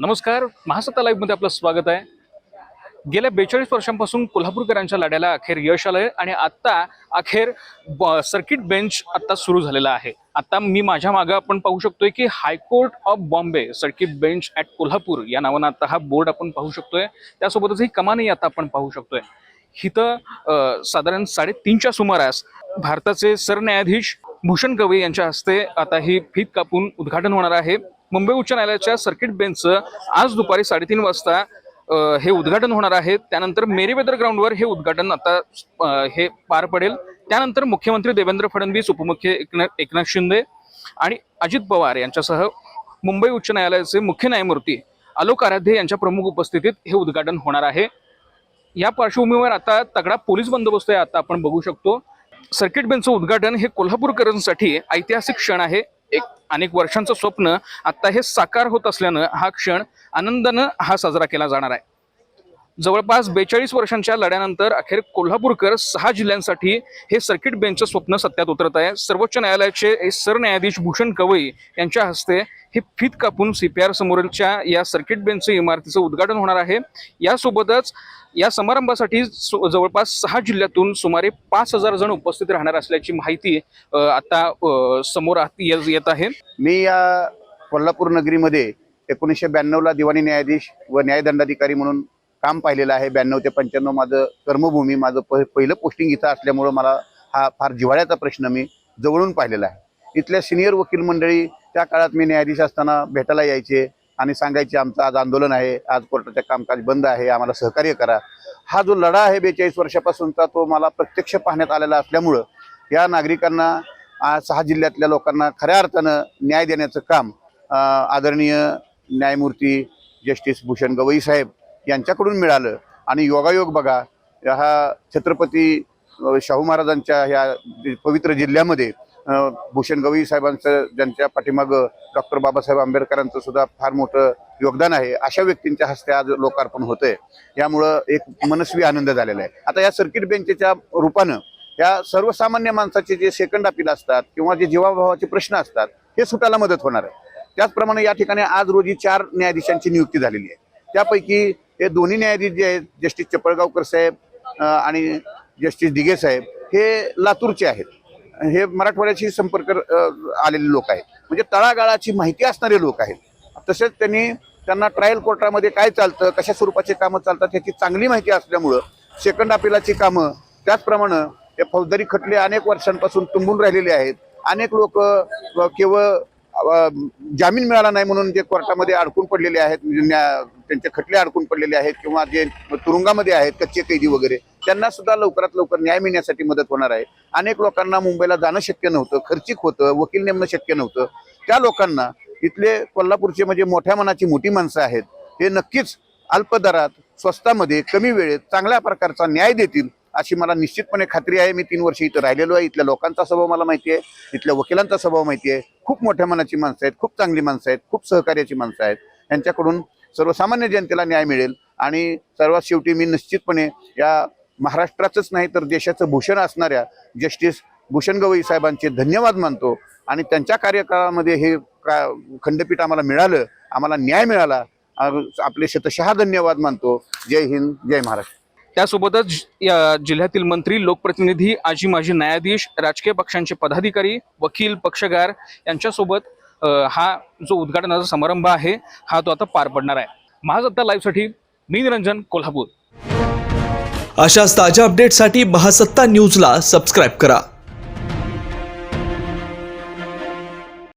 नमस्कार महासत्ता लाईव्हमध्ये आपलं स्वागत आहे. गेल्या बेचाळीस वर्षांपासून कोल्हापूरकरांच्या लढ्याला अखेर यश आलंय आणि आत्ता अखेर सर्किट बेंच आत्ता सुरू झालेला आहे. आता मी माझ्या मागं आपण पाहू शकतोय की high court of Bombay circuit bench at Kolhapur या नावानं आता हा बोर्ड आपण पाहू शकतोय. त्यासोबतच ही कमानही आता आपण पाहू शकतोय. इथं साधारण साडेतीनच्या सुमारास भारताचे सरन्यायाधीश भूषण गवई यांच्या हस्ते आता ही फीत कापून उद्घाटन होणार आहे. मुंबई उच्च न्यायालयाच्या सर्किट बेंचचं आज दुपारी साडेतीन वाजता हे उद्घाटन होणार आहे. त्यानंतर मेरीवेदर ग्राउंडवर हे उद्घाटन आता हे पार पडेल. त्यानंतर मुख्यमंत्री देवेंद्र फडणवीस उपमुख्य एकनाथ एकनाथ शिंदे आणि अजित पवार यांच्यासह मुंबई उच्च न्यायालयाचे मुख्य न्यायमूर्ती आलोक आराध्य यांच्या प्रमुख उपस्थितीत हे उद्घाटन होणार आहे. या पार्श्वभूमीवर आता तगडा पोलीस बंदोबस्त आहे आता आपण बघू शकतो. सर्किट बेंचचं उद्घाटन हे कोल्हापूरकरांसाठी ऐतिहासिक क्षण आहे. एक अनेक वर्षांचं स्वप्न आता हे साकार होत असल्यानं हा क्षण आनंदानं हा साजरा केला जाणार आहे. जवळपास बेचाळीस वर्षांच्या लढ्यानंतर अखेर कोल्हापूरकर सहा जिल्ह्यांसाठी हे सर्किट बेंचचं स्वप्न सत्यात उतरत आहे. सर्वोच्च न्यायालयाचे सरन्यायाधीश भूषण कवई यांच्या हस्ते हे फीत कापून सी पी आर समोरच्या या सर्किट बेंचचं इमारतीचं उद्घाटन होणार आहे. यासोबतच या समारंभासाठी जवळपास सहा जिल्ह्यातून सुमारे पाच हजार जण उपस्थित राहणार असल्याची माहिती आता समोर येत आहे. मी या कोल्हापूर नगरीमध्ये एकोणीसशे ब्याण्णवला दिवाणी न्यायाधीश व न्यायदंडाधिकारी म्हणून काम पाहिलेलं आहे. ब्याण्णव ते पंच्याण्णव माझं कर्मभूमी माझं प पहिलं पोस्टिंग इथं असल्यामुळं मला हा फार जिव्हाळ्याचा प्रश्न मी जवळून पाहिलेला आहे. इथल्या सिनियर वकील मंडळी त्या काळात मी न्यायाधीश असताना भेटायला यायचे आणि सांगायचे आमचं आज आंदोलन आहे. आज कोर्टाचं कामकाज बंद आहे. आम्हाला सहकार्य करा. हा जो लढा आहे बेचाळीस वर्षापासूनचा तो मला प्रत्यक्ष पाहण्यात आलेला असल्यामुळं या नागरिकांना आज सहा जिल्ह्यातल्या लोकांना खऱ्या अर्थानं न्याय देण्याचं काम आदरणीय न्यायमूर्ती जस्टिस भूषण गवई साहेब यांच्याकडून मिळालं. आणि योगायोग बघा हा छत्रपती शाहू महाराजांच्या ह्या पवित्र जिल्ह्यामध्ये भूषण गवई साहेबांचं ज्यांच्या पाठीमागं डॉक्टर बाबासाहेब आंबेडकरांचं सुद्धा फार मोठं योगदान आहे अशा व्यक्तींच्या हस्ते आज लोकार्पण होतंय. यामुळं एक मनस्वी आनंद झालेला आहे. आता या सर्किट बेंचच्या रूपानं या सर्वसामान्य माणसाचे जे सेकंड अपील असतात किंवा जे जीवाभावाचे प्रश्न असतात हे सुटायला मदत होणार आहे. त्याचप्रमाणे या ठिकाणी आज रोजी चार न्यायाधीशांची नियुक्ती झालेली आहे. त्यापैकी हे दोन्ही न्यायाधीश जे आहेत जस्टिस चपळगावकर साहेब आणि जस्टिस दिघे साहेब हे लातूरचे आहेत. हे मराठवाड्याशी संपर्क आलेले लोक आहेत. म्हणजे तळागाळाची माहिती असणारे लोक आहेत. तसेच त्यांनी त्यांना ट्रायल कोर्टामध्ये काय चालतं कशा स्वरूपाचे कामं चालतात ह्याची चांगली माहिती असल्यामुळं सेकंड अपिलाची कामं त्याचप्रमाणे हे फौजदारी खटले अनेक वर्षांपासून तुंबून राहिलेले आहेत. अनेक लोक केवळ जामीन मिळाला नाही म्हणून जे कोर्टामध्ये अडकून पडलेले आहेत म्हणजे न्या- त्यांचे खटले अडकून पडलेले आहेत किंवा जे तुरुंगामध्ये आहेत कच्चे कैदी वगैरे त्यांना सुद्धा लवकरात लवकर न्याय मिळण्यासाठी मदत होणार आहे. अनेक लोकांना मुंबईला जाणं शक्य नव्हतं खर्चिक होतं वकील नेमणं शक्य नव्हतं. त्या लोकांना इथले कोल्हापूरचे म्हणजे मोठ्या मनाची मोठी माणसं आहेत हे नक्कीच अल्प दरात स्वस्तामध्ये कमी वेळेत चांगल्या प्रकारचा न्याय देतील अशी मला निश्चितपणे खात्री आहे. मी तीन वर्ष इथं राहिलेलो आहे. इथल्या लोकांचा स्वभाव मला माहिती आहे. इथल्या वकिलांचा स्वभाव माहिती आहे. खूप मोठ्या मनाची माणसं आहेत खूप चांगली माणसं आहेत खूप सहकार्याची माणसं आहेत. यांच्याकडून सर्वसामान्य जनतेला न्याय मिळेल आणि सर्वात शेवटी मी निश्चितपणे या महाराष्ट्राचंच नाही तर देशाचं भूषण असणाऱ्या जस्टिस भूषण गवई साहेबांचे धन्यवाद मानतो आणि त्यांच्या कार्यकाळामध्ये हे का खंडपीठ आम्हाला मिळालं आम्हाला न्याय मिळाला. आपले शतशहा धन्यवाद मानतो. जय हिंद जय महाराष्ट्र. त्यासोबतच या जिल्ह्यातील मंत्री लोकप्रतिनिधी आजी माजी न्यायाधीश राजकीय पक्षांचे पदाधिकारी वकील पक्षकार यांच्यासोबत हा जो उद्घाटनाचा समारंभ आहे हा तो आता पार पडणार आहे. महासत्ता लाईव्हसाठी मी निरंजन कोल्हापूर. अशाच ताज्या अपडेटसाठी महासत्ता न्यूजला सबस्क्राईब करा.